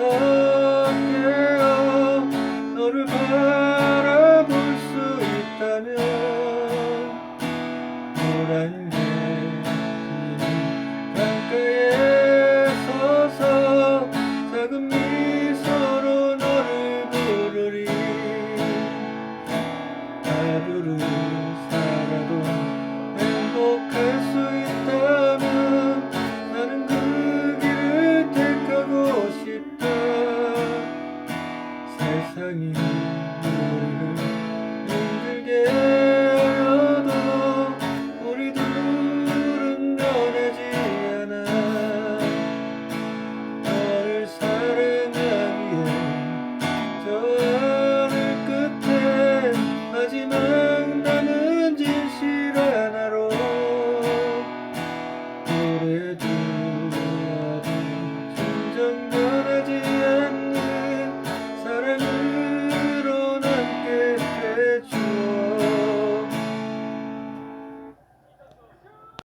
깨어 너를 바라볼 수 있다면 보라인 강가에 서서 작은 미소로 너를 부르리. 나부르 사랑이 너를 힘들게 해도 우리 둘은 변하지 않아. 너를 사랑하기에 저 하늘 끝에 마지막